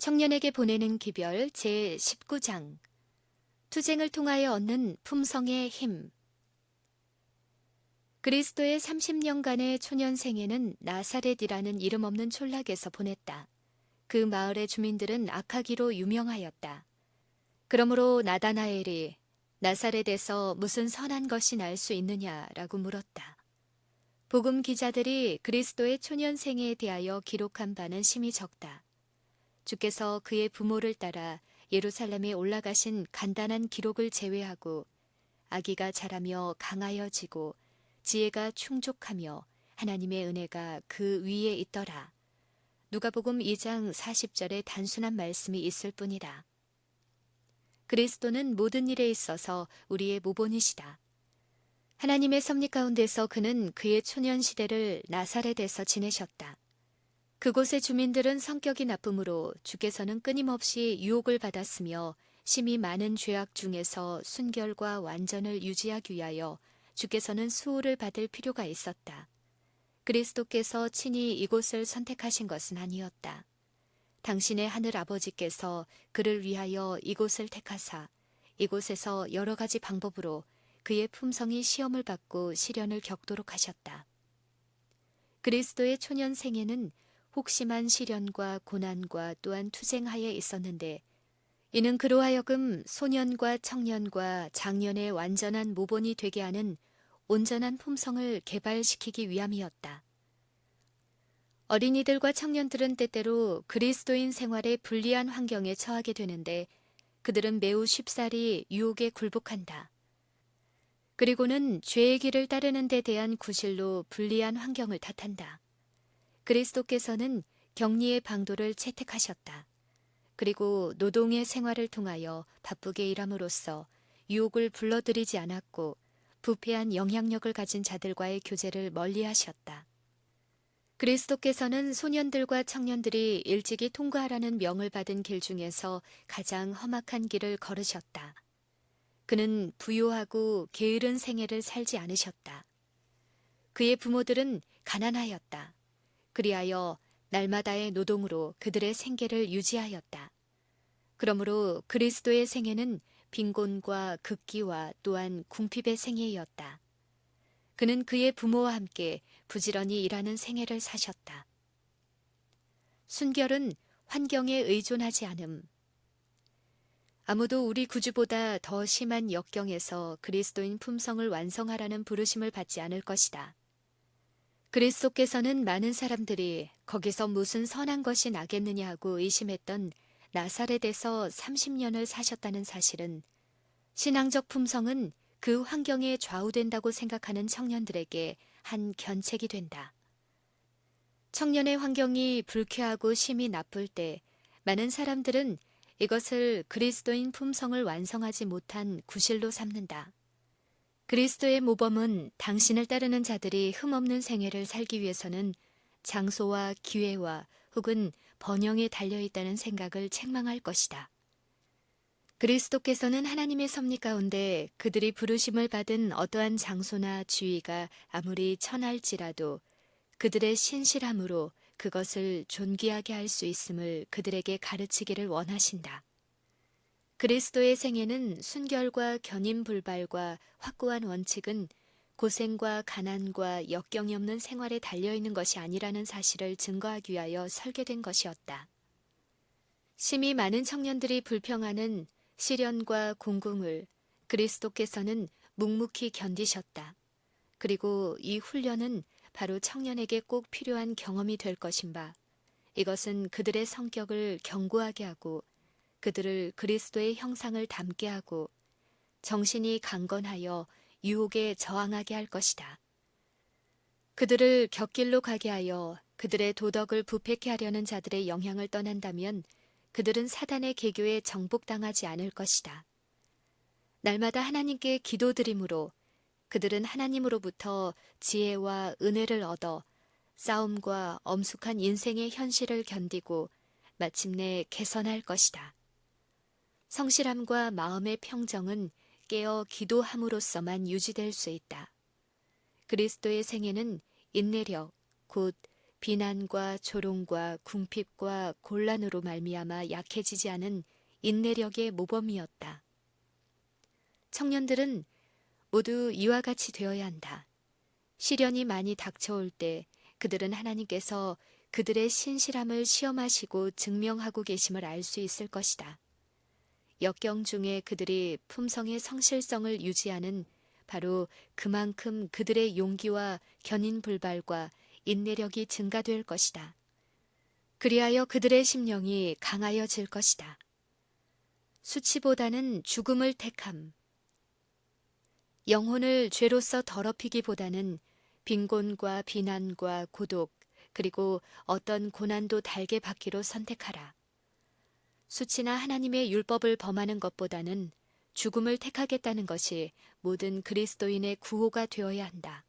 청년에게 보내는 기별 제 19장 투쟁을 통하여 얻는 품성의 힘 그리스도의 30년간의 초년 생애는 나사렛이라는 이름 없는 촌락에서 보냈다. 그 마을의 주민들은 악하기로 유명하였다. 그러므로 나다나엘이 나사렛에서 무슨 선한 것이 날 수 있느냐라고 물었다. 복음 기자들이 그리스도의 초년 생애에 대하여 기록한 바는 심히 적다. 주께서 그의 부모를 따라 예루살렘에 올라가신 간단한 기록을 제외하고 아기가 자라며 강하여지고 지혜가 충족하며 하나님의 은혜가 그 위에 있더라. 누가복음 2장 40절에 단순한 말씀이 있을 뿐이다. 그리스도는 모든 일에 있어서 우리의 모본이시다. 하나님의 섭리 가운데서 그는 그의 초년 시대를 나사렛에서 지내셨다. 그곳의 주민들은 성격이 나쁨으로 주께서는 끊임없이 유혹을 받았으며 심히 많은 죄악 중에서 순결과 완전을 유지하기 위하여 주께서는 수호를 받을 필요가 있었다. 그리스도께서 친히 이곳을 선택하신 것은 아니었다. 당신의 하늘 아버지께서 그를 위하여 이곳을 택하사 이곳에서 여러 가지 방법으로 그의 품성이 시험을 받고 시련을 겪도록 하셨다. 그리스도의 초년 생애는 혹심한 시련과 고난과 또한 투쟁하에 있었는데 이는 그로 하여금 소년과 청년과 장년의 완전한 모본이 되게 하는 온전한 품성을 개발시키기 위함이었다. 어린이들과 청년들은 때때로 그리스도인 생활의 불리한 환경에 처하게 되는데 그들은 매우 쉽사리 유혹에 굴복한다. 그리고는 죄의 길을 따르는 데 대한 구실로 불리한 환경을 탓한다. 그리스도께서는 격리의 방도를 채택하셨다. 그리고 노동의 생활을 통하여 바쁘게 일함으로써 유혹을 불러들이지 않았고 부패한 영향력을 가진 자들과의 교제를 멀리 하셨다. 그리스도께서는 소년들과 청년들이 일찍이 통과하라는 명을 받은 길 중에서 가장 험악한 길을 걸으셨다. 그는 부유하고 게으른 생애를 살지 않으셨다. 그의 부모들은 가난하였다. 그리하여 날마다의 노동으로 그들의 생계를 유지하였다. 그러므로 그리스도의 생애는 빈곤과 극기와 또한 궁핍의 생애였다. 그는 그의 부모와 함께 부지런히 일하는 생애를 사셨다. 순결은 환경에 의존하지 않음. 아무도 우리 구주보다 더 심한 역경에서 그리스도인 품성을 완성하라는 부르심을 받지 않을 것이다. 그리스도께서는 많은 사람들이 거기서 무슨 선한 것이 나겠느냐 하고 의심했던 나사렛에서 30년을 사셨다는 사실은 신앙적 품성은 그 환경에 좌우된다고 생각하는 청년들에게 한 견책이 된다. 청년의 환경이 불쾌하고 심히 나쁠 때 많은 사람들은 이것을 그리스도인 품성을 완성하지 못한 구실로 삼는다. 그리스도의 모범은 당신을 따르는 자들이 흠없는 생애를 살기 위해서는 장소와 기회와 혹은 번영에 달려 있다는 생각을 책망할 것이다. 그리스도께서는 하나님의 섭리 가운데 그들이 부르심을 받은 어떠한 장소나 지위가 아무리 천할지라도 그들의 신실함으로 그것을 존귀하게 할 수 있음을 그들에게 가르치기를 원하신다. 그리스도의 생애는 순결과 견인불발과 확고한 원칙은 고생과 가난과 역경이 없는 생활에 달려있는 것이 아니라는 사실을 증거하기 위하여 설계된 것이었다. 심히 많은 청년들이 불평하는 시련과 공궁을 그리스도께서는 묵묵히 견디셨다. 그리고 이 훈련은 바로 청년에게 꼭 필요한 경험이 될 것인 바, 이것은 그들의 성격을 견고하게 하고 그들을 그리스도의 형상을 닮게 하고 정신이 강건하여 유혹에 저항하게 할 것이다. 그들을 곁길로 가게 하여 그들의 도덕을 부패케 하려는 자들의 영향을 떠난다면 그들은 사단의 계교에 정복당하지 않을 것이다. 날마다 하나님께 기도드림으로 그들은 하나님으로부터 지혜와 은혜를 얻어 싸움과 엄숙한 인생의 현실을 견디고 마침내 개선할 것이다. 성실함과 마음의 평정은 깨어 기도함으로써만 유지될 수 있다. 그리스도의 생애는 인내력, 곧 비난과 조롱과 궁핍과 곤란으로 말미암아 약해지지 않은 인내력의 모범이었다. 청년들은 모두 이와 같이 되어야 한다. 시련이 많이 닥쳐올 때 그들은 하나님께서 그들의 신실함을 시험하시고 증명하고 계심을 알 수 있을 것이다. 역경 중에 그들이 품성의 성실성을 유지하는 바로 그만큼 그들의 용기와 견인 불발과 인내력이 증가될 것이다. 그리하여 그들의 심령이 강하여질 것이다. 수치보다는 죽음을 택함. 영혼을 죄로서 더럽히기보다는 빈곤과 비난과 고독, 그리고 어떤 고난도 달게 받기로 선택하라. 수치나 하나님의 율법을 범하는 것보다는 죽음을 택하겠다는 것이 모든 그리스도인의 구호가 되어야 한다.